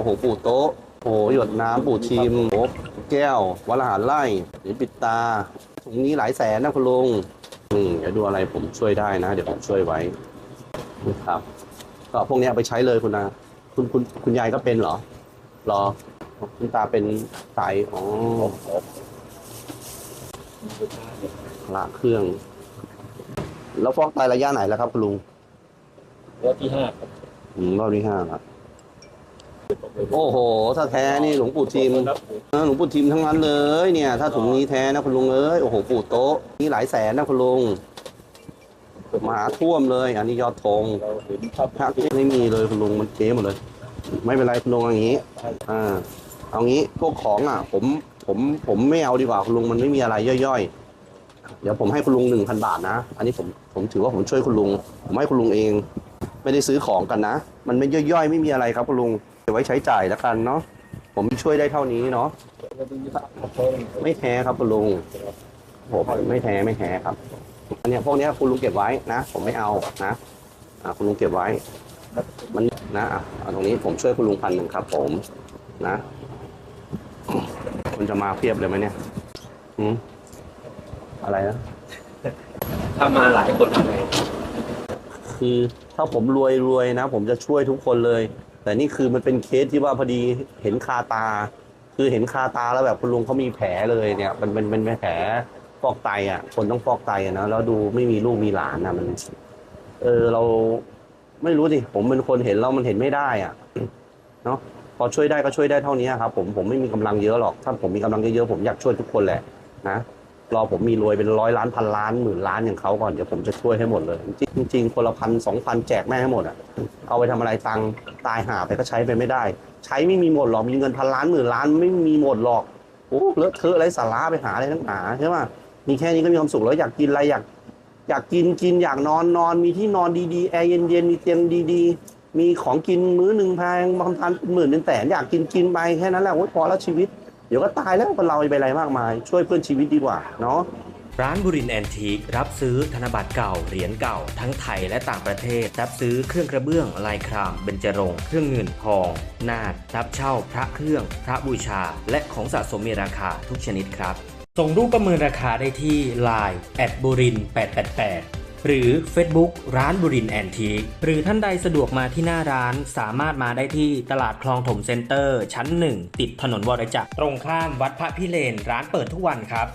โอ้โหปู่โต๊ะโอ้โหหยดน้ำปู่ชิมโอ้แก้ววัลหารไล่หรือปิดตาถุงนี้หลายแสนนะคุณลุงนี่เดี๋ยวดูอะไรผมช่วยได้นะ เดี๋ยวผมช่วยไว้นะครับ ก็พวกนี้เอาไปใช้เลยคุณนะคุณคุณคุณยายก็เป็นเหรอรอคุณตาเป็นไตอ๋อละเครื่อง แล้วฟอกไตระยะไหนแล้วครับคุณลุงรอบที่ห้าครับอืมรอบที่ห้าครับ โอ้โห ถ้าแท้นี่หลวงปู่ทิมครับเออหลวงปู่ทิมทั้งนั้นเลยเนี่ย ถ้าถุงนี้แท้นะคุณลุงเอ้ย โอ้โห ปู่โต๊ะนี่หลายแสนนะคุณลุงมาท่วมเลย อันนี้ยอดธงพพระไม่มีเลยคุณลุงมันเจ๊หมดเลย ไม่เป็นไรคุณลุงอาอย่างนี้ อ่า เอางี้พวกของอะ ผม ผม ผมไม่เอาดีกว่าคุณลุงมันไม่มีอะไรย่อยๆ เดี๋ยวผมให้คุณลุงหนึ่งพันบาทนะ อันนี้ผม ผมถือว่าผมช่วยคุณลุง ผมให้คุณลุงเอง ไม่ได้ซื้อของกันนะ มันไม่ย่อยๆ ไม่มีอะไรครับคุณลุง เดี๋ยวไว้ใช้จ่ายแล้วกันเนาะผมช่วยได้เท่านี้เนาะเราดูภาพของเขาไม่แท้ครับคุณลุงผมไม่แท้ไม่แท้ครับอันเนี้ยพวกเนี้ยคุณลุงเก็บไว้นะ ผมไม่เอานะอ่าคุณลุงเก็บไว้ มันนะอะเอาตรงนี้ผมช่วยคุณลุงพันหนึ่งครับ ผมนะมันจะมาเพียบเลยไหมเนี่ยอืมอะไรนะถ้ามาหลายคนทำไงคือถ้าผมรวยรวยนะ ผมจะช่วยทุกคนเลย แต่นี่คือมันเป็นเคสที่ว่าพอดีเห็นคาตา คือเห็นคาตาแล้วแบบคุณลุงเขามีแผลเลยเนี่ย มันเป็นเป็นแผลฟอกไตอะ คนต้องฟอกไตอะนะแล้วดูไม่มีลูกมีหลานอะมัน เออเราไม่รู้ดิผมเป็นคนเห็นแล้วมันเห็นไม่ได้อะเนาะพอช่วยได้ก็ช่วยได้เท่านี้ครับผมผมไม่มีกำลังเยอะหรอก ถ้าผมมีกำลังเยอะๆผมอยากช่วยทุกคนแหละนะ รอผมมีรวยเป็นร้อยล้านพันล้านหมื่นล้านอย่างเขาก่อนเดี๋ยวผมจะช่วยให้หมดเลย จริงจริงๆคนละพันสองพันแจกแม่ให้หมดอะเอาไปทำอะไรตังตายหาไปก็ใช้ไปไม่ได้ ใช้ไม่มีหมดหรอกมีเงินพันล้านหมื่นล้านไม่มีหมดหรอกโอ้เลอะเทอะอะไรสาระไปหาอะไรทั้งหาใช่ไหมมีแค่นี้ก็มีความสุขแล้วอยากกินอะไรอยากอยากกินกินอยากนอนนอนมีที่นอนดีๆแอร์เย็นๆมีเตียงดีๆ มีของกินมื้อหนึ่งแพงบางทันหมื่นเป็นแสนอยากกินกินไปแค่นั้นแหละโอ้ยพอแล้วชีวิต เดี๋ยวก็ตายแล้วคนเราไปอะไรมากมาย ช่วยเพื่อนชีวิตดีกว่าเนาะร้านบุรินแอนทีครับซื้อธนบัตรเก่าเหรียญเก่า ทั้งไทยและต่างประเทศ รับซื้อเครื่องกระเบื้องลายครามเบญจรงค์เครื่องเงินทอง นาฏรับเช่าพระเครื่อง พระบูชา และของสะสมมีราคาทุกชนิดครับ ส่งรูปประเมินราคาได้ที่ Line แอดบุริน888 หรือ Facebook ร้านบุรินแอนทีหรือท่านใดสะดวกมาที่หน้าร้านสามารถมาได้ที่ตลาดคลองถมเซ็นเตอร์ ชั้น 1 ติดถนนวรจักรตรงข้ามวัดพระพิเรนร้านเปิดทุกวันครับ